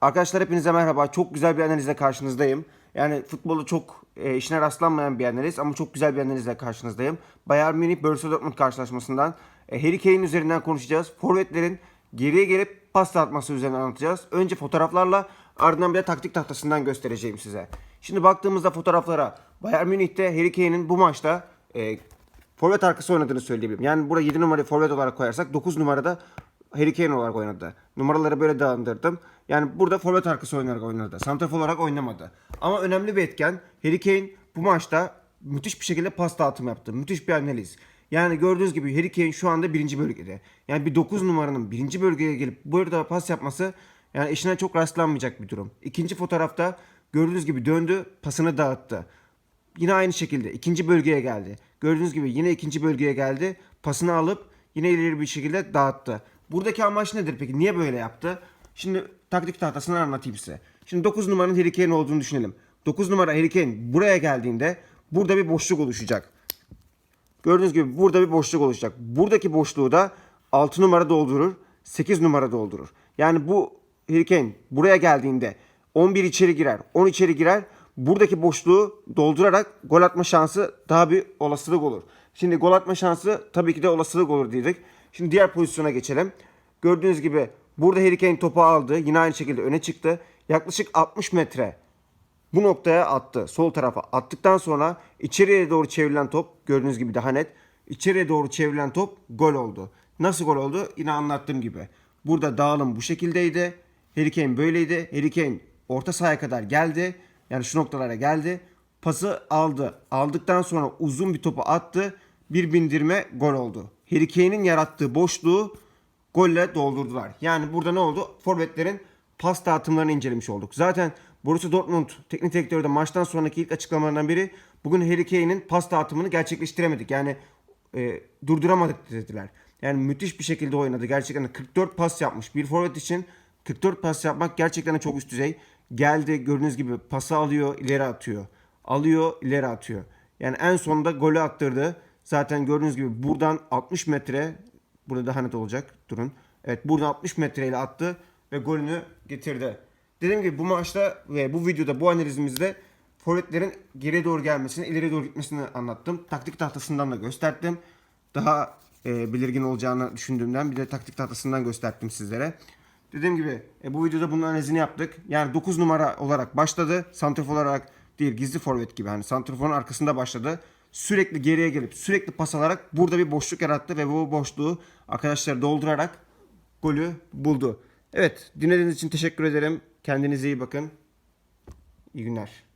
Arkadaşlar hepinize merhaba. Çok güzel bir analizle karşınızdayım. Yani futbolu çok e, işine rastlanmayan bir analiz ama çok güzel bir analizle karşınızdayım. Bayern Münih Borussia Dortmund karşılaşmasından e, Harry Kane üzerinden konuşacağız. Forvetlerin geriye gelip pas atması üzerinden anlatacağız. Önce fotoğraflarla ardından bir de taktik tahtasından göstereceğim size. Şimdi baktığımızda fotoğraflara Bayern Münih'te Harry Kane'in bu maçta e, forvet arkası oynadığını söyleyebilirim. Yani burada 7 numarayı forvet olarak koyarsak 9 numarada Harry Kane olarak oynadı. Numaraları böyle dağındırdım. Yani burada forvet arkası oynayarak oynadı. Santrafor olarak oynamadı. Ama önemli bir etken Harry Kane bu maçta müthiş bir şekilde pas dağıtımı yaptı. Müthiş bir analiz. Yani gördüğünüz gibi Harry Kane şu anda birinci bölgede. Yani bir 9 numaranın birinci bölgeye gelip burada pas yapması yani eşine çok rastlanmayacak bir durum. İkinci fotoğrafta gördüğünüz gibi döndü pasını dağıttı. Yine aynı şekilde ikinci bölgeye geldi. Gördüğünüz gibi yine ikinci bölgeye geldi. Pasını alıp yine ileri bir şekilde dağıttı. Buradaki amaç nedir peki? Niye böyle yaptı? Şimdi taktik tahtasını anlatayım size. Şimdi 9 numaranın Harry Kane olduğunu düşünelim. 9 numara Harry Kane buraya geldiğinde burada bir boşluk oluşacak. Gördüğünüz gibi burada bir boşluk oluşacak. Buradaki boşluğu da 6 numara doldurur, 8 numara doldurur. Yani bu Harry Kane buraya geldiğinde 11 içeri girer, 10 içeri girer. Buradaki boşluğu doldurarak gol atma şansı daha bir olasılık olur. Şimdi gol atma şansı tabii ki de olasılık olur dedik. Şimdi diğer pozisyona geçelim. Gördüğünüz gibi burada Harry Kane topu aldı. Yine aynı şekilde öne çıktı. Yaklaşık 60 metre bu noktaya attı. Sol tarafa attıktan sonra içeriye doğru çevrilen top gördüğünüz gibi daha net. İçeriye doğru çevrilen top gol oldu. Nasıl gol oldu? Yine anlattığım gibi. Burada dağılım bu şekildeydi. Harry Kane böyleydi. Harry Kane orta sahaya kadar geldi. Yani şu noktalara geldi. Pası aldı. Aldıktan sonra uzun bir topu attı. Bir bindirme gol oldu. Harry yarattığı boşluğu golle doldurdular. Yani burada ne oldu? Forvetlerin pas dağıtımlarını incelemiş olduk. Zaten Borussia Dortmund teknik direktörü de maçtan sonraki ilk açıklamalarından biri bugün Harry Kane'in pas dağıtımını gerçekleştiremedik. Yani e, durduramadık dediler. Yani müthiş bir şekilde oynadı. Gerçekten de 44 pas yapmış. Bir forvet için 44 pas yapmak gerçekten çok üst düzey. Geldi gördüğünüz gibi pası alıyor, ileri atıyor. Alıyor, ileri atıyor. Yani en sonunda golü attırdı. Zaten gördüğünüz gibi buradan 60 metre burada daha net olacak. Durun. Evet buradan 60 metreyle attı ve golünü getirdi. Dediğim gibi bu maçta ve bu videoda bu analizimizde forvetlerin geriye doğru gelmesini, ileri doğru gitmesini anlattım. Taktik tahtasından da gösterdim. Daha e, belirgin olacağını düşündüğümden bir de taktik tahtasından gösterdim sizlere. Dediğim gibi e, bu videoda bunun analizini yaptık. Yani 9 numara olarak başladı. Santrafor olarak değil gizli forvet gibi. Hani santraforun arkasında başladı. Sürekli geriye gelip sürekli pas alarak burada bir boşluk yarattı ve bu boşluğu arkadaşlar doldurarak golü buldu. Evet dinlediğiniz için teşekkür ederim. Kendinize iyi bakın. İyi günler.